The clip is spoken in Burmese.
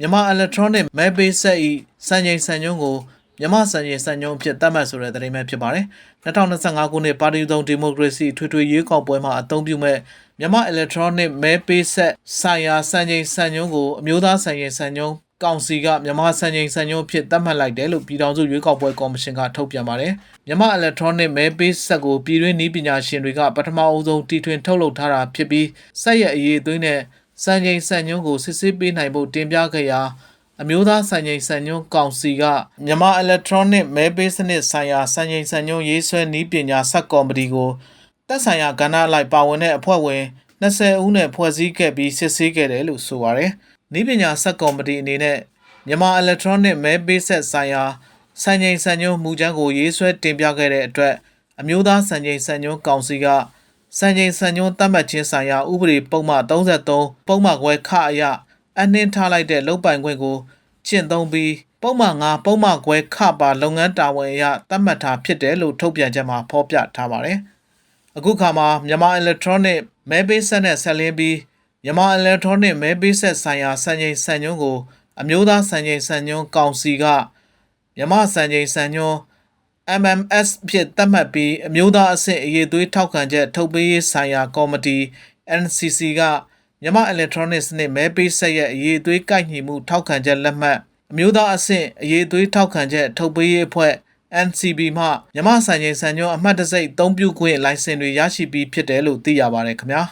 မြန်မာ electronic မဲပေးဆက်ဤစံချိန်စံညွှန်းကိုမြန်မာစံချိန်စံညွှန်းအဖြစ်သတ်မှတ်ဆိုတဲ့သတင်းပဲဖြစ်ပါတယ်။2025ခုနှစ်ပါတီသုံးဒီမိုကရေစီထွေထွေရွေးကောက်ပွဲမှာအသုံးပြုမဲ့မြန်မာ electronic မဲပေးဆက်ဆိုင်ရာစံချိန်စံညွှန်းကိုအမျိုးသားစံချိန်စံညွှန်းကောင်စီကမြန်မာစံချိန်စံညွှန်းအဖြစ်သတ်မှတ်လိုက်တယ်လို့ပြည်ထောင်စုရွေးကောက်ပွဲကော်မရှင်ကထုတ်ပြန်ပါတယ်။မြန်မာ electronic မဲပေးဆက်ကိုပြည်တွင်းနည်းပညာရှင်တွေကပထမအဦးဆုံးတီထွင်ထုတ်လုပ်ထားတာဖြစ်ပြီးဆက်ရဲ့အရေးအသွေးနဲ့ စံချိန်စံညွှန်းကိုစစ်ဆေးပေးနိုင်ဖို့တင်ပြခဲ့ရာအမျိုးသားစံချိန်စံညွှန်းကောင်စီကမြန်မာ electronic မဲပေးစနစ်ဆိုင်ရာစံချိန်စံညွှန်းရေးဆွဲနည်းပညာဆက်ကော်မတီကိုတက်ဆိုင်ရာကဏ္ဍအလိုက်ပါဝင်တဲ့အဖွဲ့ဝင်20ဦးနဲ့ဖွဲ့စည်းခဲ့ပြီးစစ်ဆေးခဲ့တယ်လို့ဆိုပါတယ်။နည်းပညာဆက်ကော်မတီအနေနဲ့မြန်မာ electronic မဲပေးဆက်ဆိုင်ရာစံချိန်စံညွှန်းမူကြမ်းကိုရေးဆွဲတင်ပြခဲ့တဲ့အတွက်အမျိုးသားစံချိန်စံညွှန်းကောင်စီက စံချိန်စံညွှန်းသတ်မှတ်ခြင်းဆိုင်ရာဥပဒေပုံမှန်33ပုံမှန်ခွဲခအရအနှင်းထားလိုက်တဲ့လုံပိုင်ခွင့်ကိုကျင့်သုံးပြီးပုံမှန်9ပုံမှန်ခွဲခပါလုပ်ငန်းတာဝန်အရသတ်မှတ်ထားဖြစ်တယ်လို့ထုတ်ပြန်ချက်မှာဖော်ပြထားပါတယ်။အခုခါမှာမြန်မာ electronic မဲပေးဆက်နဲ့ဆက်လင်းပြီးမြန်မာ electronic မဲပေးဆက်ဆိုင်ရာစံချိန်စံညွှန်းကို အမျိုးသားစံချိန်စံညွှန်းကောင်စီကမြန်မာစံချိန်စံညွှန်း MMS ဖြစ်သတ်မှတ်ပြီးအမျိုးသားအဆင့်အရေးသွေးထောက်ခံချက်ထုတ်ပေးရေးဆိုင်ရာကော်မတီ NCC ကမြန်မာ electronics နဲ့မဲပေးဆက်ရဲ့အရေးသွေးကိုက်ညီမှုထောက်ခံချက်လက်မှတ်အမျိုးသားအဆင့်အရေးသွေးထောက်ခံချက်ထုတ်ပေးရေးအဖွဲ့ NCB မှမြန်မာဆိုင်ချိန်စံညွှန်းအမှတ်တံဆိပ်အသုံးပြုခွင့်လိုင်စင်တွေရရှိပြီးဖြစ်တယ်လို့သိရပါတယ်ခင်ဗျာ